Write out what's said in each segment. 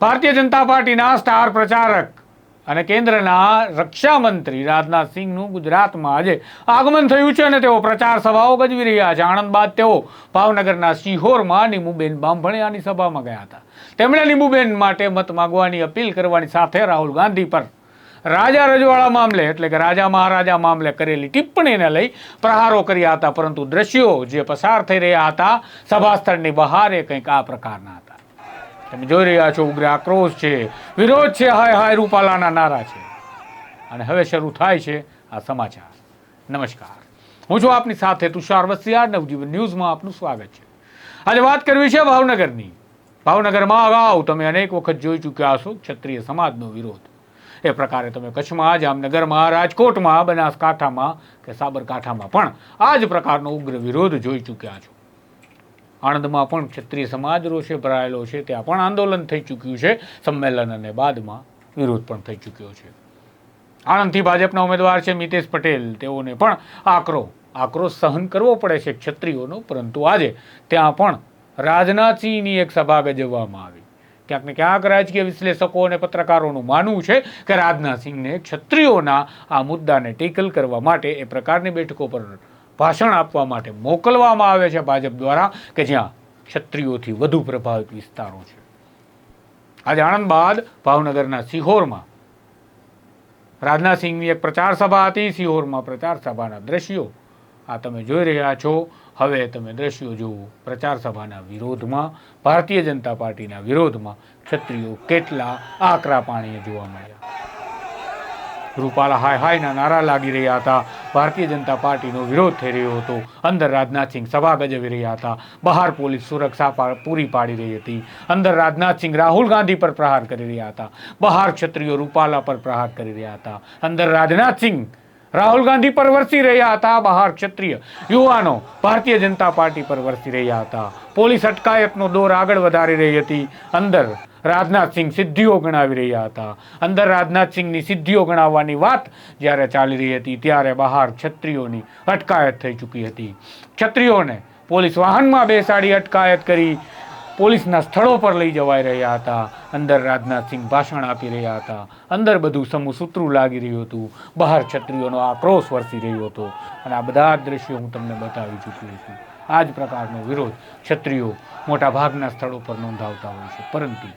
ભારતીય જનતા પાર્ટીના સ્ટાર પ્રચારક અને કેન્દ્રના રક્ષામંત્રી રાજનાથસિંહનું રાજનાથ સિંહનું ગુજરાતમાં આજે આગમન થયું છે અને તેઓ પ્રચાર સભાઓ ગજવી રહ્યા છે. આણંદ બાદ તેઓ ભાવનગરના સિહોરમાં નીમુબેન બાંભણિયાની સભામાં ગયા હતા. તેમણે નીમુબેન માટે મત માગવાની અપીલ કરવાની સાથે રાહુલ ગાંધી પર રાજા રજવાડા મામલે, એટલે કે રાજા મહારાજા મામલે કરેલી ટિપ્પણીને લઈ પ્રહારો કર્યા હતા, પરંતુ દ્રશ્યો જે પસાર થઈ રહ્યા હતા, સભાસ્થળની બહાર એ કંઈક આ પ્રકારના હતા. તમે જોઈ રહ્યા છો, ઉગ્ર આક્રોશ છે, વિરોધ છે, હાય હાય રૂપાલાના નારા છે. અને હવે શરૂ થાય છે આ સમાચાર. નમસ્કાર. હું છું આપની સાથે તુષાર વસિયા નવજીવન ન્યૂઝમાં આપનું સ્વાગત છે. આજે વાત કરવી છે ભાવનગરની. ભાવનગરમાં અગાઉ તમે અનેક વખત જોઈ ચૂક્યા હશો ક્ષત્રિય સમાજનો વિરોધ. એ પ્રકારે તમે કચ્છમાં, જામનગરમાં, રાજકોટમાં, બનાસકાંઠામાં કે સાબરકાંઠામાં પણ આ જ પ્રકારનો ઉગ્ર વિરોધ જોઈ ચૂક્યા છો. આણંદમાં પણ ક્ષત્રિય સમાજ રોષે ભરાયેલો છે. ત્યાં પણ આંદોલન થઈ ચૂક્યું છે. સંમેલન અને બાદમાં વિરોધ પણ થઈ ચૂક્યો છે. આણંદથી ભાજપના ઉમેદવાર છે મિતેશ પટેલ. તેઓને પણ આકરો આક્રોશ સહન કરવો પડે છે ક્ષત્રિયોનો. પરંતુ આજે ત્યાં પણ રાજનાથસિંહની એક સભા ગજવવામાં આવી. ક્યાંક ને ક્યાંક રાજકીય વિશ્લેષકો અને પત્રકારોનું માનવું છે કે રાજનાથસિંહને ક્ષત્રિયોના આ મુદ્દાને ટેકલ કરવા માટે એ પ્રકારની બેઠકો પર ભાષણ આપવા માટે મોકલવામાં આવે છે ભાજપ દ્વારા કે જ્યાં ક્ષત્રિયોથી વધુ પ્રભાવિત વિસ્તારો છે. આજે આણંદ બાદ ભાવનગરના સિહોરમાં રાજનાથસિંહની એક પ્રચાર સભા હતી. સિહોરમાં પ્રચાર સભાના દ્રશ્યો આ તમે જોઈ રહ્યા છો. હવે તમે દ્રશ્યો જુઓ પ્રચાર સભાના વિરોધમાં, ભારતીય જનતા પાર્ટીના વિરોધમાં ક્ષત્રિયો કેટલા આકરા પાણીએ જોવા મળ્યા. રૂપાલા હાય હાયના નારા લાગી રહ્યા હતા. ભારતીય જનતા પાર્ટીનો વિરોધ થઈ રહ્યો હતો. અંદર રાજનાથસિંહ સભા ગજવી રહ્યા હતા. બહાર પોલીસ સુરક્ષા પૂરી પાડી રહી હતી. અંદર રાજનાથસિંહ રાહુલ ગાંધી પર પ્રહાર કરી રહ્યા હતા. બહાર ક્ષત્રિયો રૂપાલા પર પ્રહાર કરી રહ્યા હતા. અંદર રાજનાથસિંહ રાહુલ ગાંધી પર વરસી રહ્યા હતા. બહાર ક્ષત્રિય યુવાનો ભારતીય જનતા પાર્ટી પર વરસી રહ્યા હતા. પોલીસ અટકાયતનો દોર આગળ વધારી રહી હતી. અંદર રાજનાથસિંહ સિદ્ધિઓ ગણાવી રહ્યા હતા. અંદર રાજનાથસિંહની સિદ્ધિઓ ગણાવવાની વાત જ્યારે ચાલી રહી હતી, ત્યારે બહાર ક્ષત્રિયોની અટકાયત થઈ ચૂકી હતી. ક્ષત્રિયોને પોલીસ વાહનમાં બેસાડી અટકાયત કરી પોલીસના સ્થળો પર લઈ જવાઈ રહ્યા હતા. અંદર રાજનાથસિંહ ભાષણ આપી રહ્યા હતા. અંદર બધું સમૂહ સૂત્રું લાગી રહ્યું હતું. બહાર ક્ષત્રિયોનો આક્રોશ વરસી રહ્યો હતો. અને આ બધા દ્રશ્યો હું તમને બતાવી ચૂક્યો છું. આ જ પ્રકારનો વિરોધ ક્ષત્રિયો મોટા ભાગના સ્થળો પર નોંધાવતા હોય છે. પરંતુ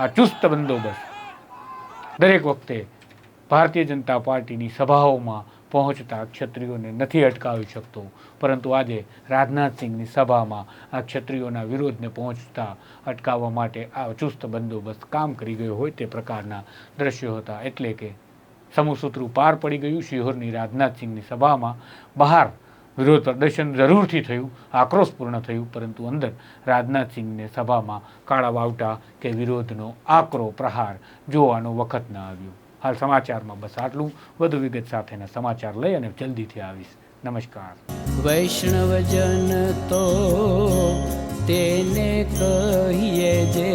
આ ચુસ્ત બંદોબસ્ત દરેક વખતે ભારતીય જનતા પાર્ટીની સભાઓમાં પહોંચતા ક્ષત્રિયોને નથી અટકાવી શકતો. પરંતુ આજે રાજનાથસિંહની સભામાં આ ક્ષત્રિયોના વિરોધને પહોંચતા અટકાવવા માટે આ ચુસ્ત બંદોબસ્ત કામ કરી ગયો હોય તે પ્રકારના દ્રશ્યો હતા. એટલે કે સમૂહસૂત્રું પાર પડી ગયું શિહોરની રાજનાથસિંહની સભામાં બહાર વિરોધ પ્રદર્શન જરૂરથી થયું, આક્રોશપૂર્ણ થયું, પરંતુ અંદર રાજનાથસિંહને સભામાં કાળા વાવટા કે વિરોધનો આકરો પ્રહાર જોવાનો વખત ન આવ્યો. હાલ સમાચારમાં બસ આટલું. વધુ વિગત સાથેના સમાચાર લઈ અને જલ્દીથી આવીશ. નમસ્કાર. વૈષ્ણવજન તો તેને કહીએ જે